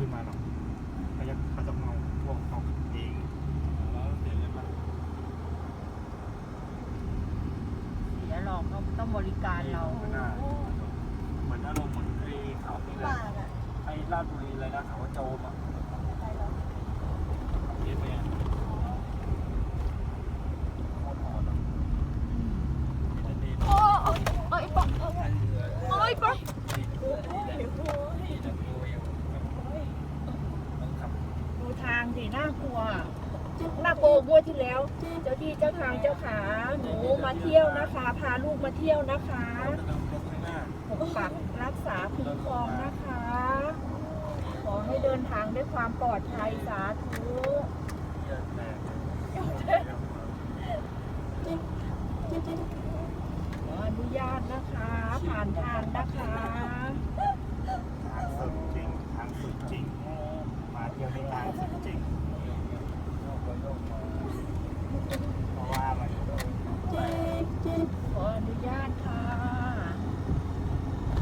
ขึ้นมาหรอกเขาจะเขาจะเมาพวกเขาเองแล้วเสียเงินมาเดี๋ยวเราเขาต้องบริการเราไม่น่าเหมือนอารมณ์เหมือนไอ้เขาที่เลยบาทอะไอ้ลาดบุรีเลยนะเขาว่าโจมอะใช่หรอเย็นไหมอะโคตรหอดอะเย็นดีโอ้ยโอ้ยปะโอ้ยปะ ดีนะดูอยู่ต้องขับ ดูทางดิน่ากลัวน่ากลัวว่าที่แล้ว เจ้าที่เจ้าทางเจ้าขาหนูมาเที่ยวนะคะ พาลูกมาเที่ยวนะคะหน้าปกปักรักษาคุ้มครองนะคะ ขอให้เดินทางด้วยความปลอดภัยสาธุ เยอะแน่ ขออนุญาตนะคะ ผ่านทางนะคะ ทางสุดจริงทางสุดจริง มาเที่ยวในทางสุดจริง เพราะว่ามัน ขออนุญาตค่ะ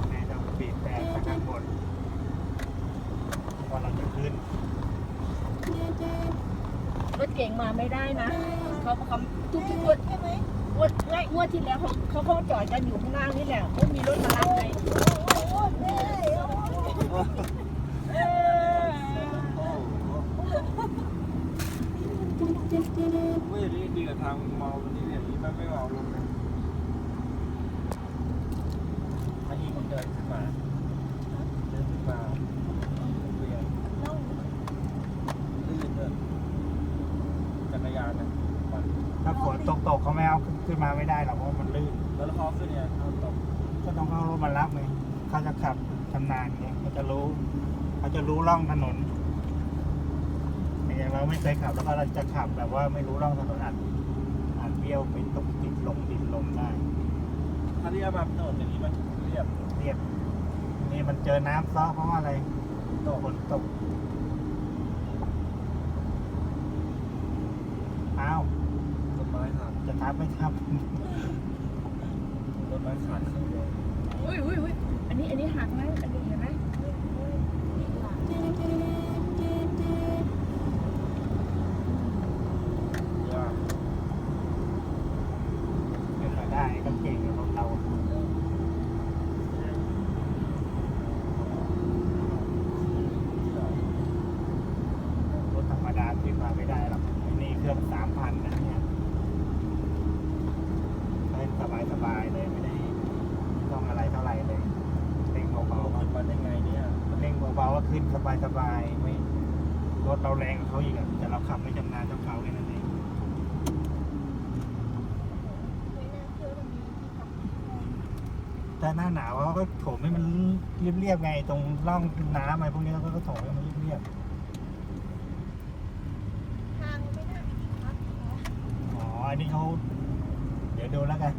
แม่ต้องบีบแต่ข้างบน เพราะเราจะขึ้น รถเก่งมาไม่ได้นะเขาเขาทุกทุกงวดใช่ไหมงวดง่ายงวดที่แล้วเขาเขาเขาจอดกันอยู่ข้างล่างนี่แหละไม่มีรถมารับไงโอ้แม่โอ้เออไม่ดีดีกับทางเมาที่เนี่ยนี่มันไม่เมาลงเลยถ้าอีกคนเดินขึ้นมาเดินขึ้นมาเวียน น้อง ลื่นเลยจักรยานนะปั่น ถ้าฝนตกตกๆเขาไม่เอา ขึ้นมาไม่ได้หรอกเพราะมันลื่น แล้วเขาขึ้นเนี่ยเขาตกก็ต้องเอารถมารับไงเขาจะขับชำนาญไงเขาจะรู้เขาจะรู้ร่องถนนอย่างเราไม่เคยขับแล้วก็เราจะขับแบบว่าไม่รู้ร่องถนนอาจอาจเบี้ยวไปตกติดลงดินลมได้ถ้าเรียบแบบถนนอย่างนี้มันเรียบเรียบนี่มันเจอน้ำซ้อเพราะว่าอะไรตกฝนตกอ้าว ต้นไม้ขาดจะทับไม่ทับต้นไม้ขาดขึ้นเลยอุ้ยอุ้ยอุ้ยอันนี้อันนี้หักนะอันนี้เห็นไหมยาเป็นมาได้ก็เก่งของเรารถธรรมดาขึ้นมาไม่ได้หรอกนี่เครื่องสามพันนะเนี่ยเล่น สบายสบายๆเลยไม่ได้ต้องอะไรเท่าไหร่เลยเร่งเบาๆก็ขึ้นมาได้ไงเนี่ยเร่งเบาๆก็ขึ้นสบายสบายๆไม่รถเราแรงกว่าเขาอีกอะแต่เราขับไม่ชำนาญเท่าเขาแค่นั้นเองไม่น่าเชื่อว่ามีที่พักแต่หน้าหนาวเขาก็โถมให้มันเรียบๆไง ตรงร่องน้ำอะไรพวกนี้เขาก็โถมให้มันเรียบทางไม่น่ามีที่พักนะๆอ๋ออันนี้เขาเดี๋ยวดูแล้วกัน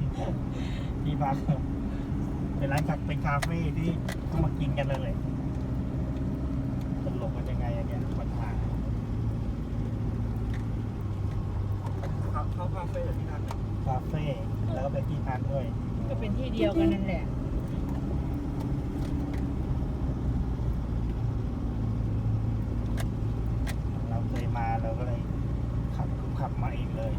ที่พักเป็นร้านคาเป็นคาเฟ่ที่ต้องมากินกันเลยตลกมันยังไงอันเนี้ยปัญหาขับเข้าคาเฟ่ที่นั่นคาเฟ่แล้วก็เป็นที่พักด้วย ก็เป็นที่เดียวกันนั่นแหละ เราเคยมาเราก็เลยขับขับมาเองเลย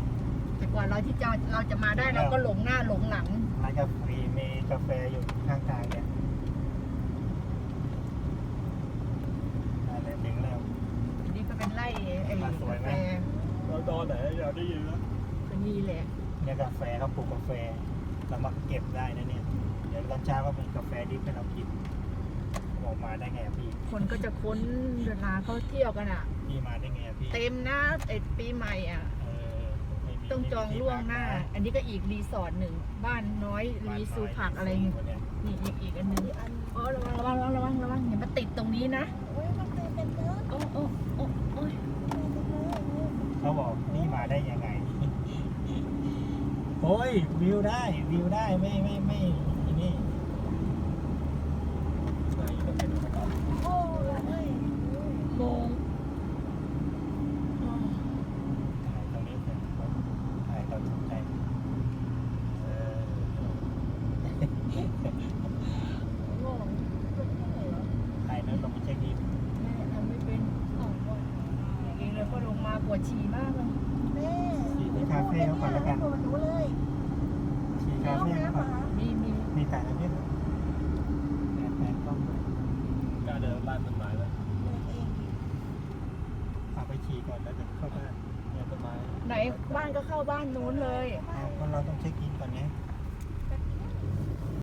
แต่กว่าเรา ที่จะเราจะมาได้เราก็หลงหน้าหลงหลังร้านกาแฟมีกาแฟอยู่ข้างทางเนี่ยอะไรถึงแล้วอันนี้ก็เป็นไร่ไอ้มาสวยกาไหมแฟเราตอนไหนอยากได้ยินนะก็นี่แหละเนี่ยกาแฟเขาปลูกกาแฟเรามาเก็บได้นะเนี่ยเดี๋ยวตอนเช้าก็มีกาแฟดิบให้เรากินออกมาได้ไงอะพี่ คนก็จะค้นเวลาเขาเที่ยวกันอะ พี่มาได้ไงอะพี่ เต็มนะไอ้ปีใหม่อะเออไม่มี ต้องจองล่วงหน้า อันนี้ก็อีกรีสอร์ทหนึ่ง บ้านน้อยรีสูผักอะไรนี่นน้ยนี่อีกอีกอันหนึงมีอันอ๋อระวังระวังระวังระวังอย่ามาติดตรงนี้นะโอ้ยมันเคยเป็นเนื้อโอ้โอ้โอ้โอ้ยเขาบอกนี่มาได้ยังไง โอ้ยวิวได้วิวได้ไม่ไม่ไม่ไม่นี่ ไหนก็เป็นไปก่อน โอ้ย โมงอ๋อ ถ่ายตรงนี้เสร็จปุ๊บถ่ายตอนสนใจเออ โง่เป็นที่ไหนวะ ถ่ายแล้วลงไปเช็คอิน แม่ทำไม่ ปวดฉี่มากเลย แม่ ฉี่ที่คาเฟ่เขาก่อนแล้วกันขี่ในคาห้องเฟ่เขาก่อนมีมีมีแต่ละเรื่องแต่แต่ต้องกล้าเดินบ้านต้นไม้ไหมเดินเอาไปขี่ก่อนแล้วเดี๋ยวเข้าบ้านเนี่ยต้นไม้ไหนบ้านก็เข้าบ้านนู้นเลย เพราะเราต้องเช็คอินก่อนเนี่ย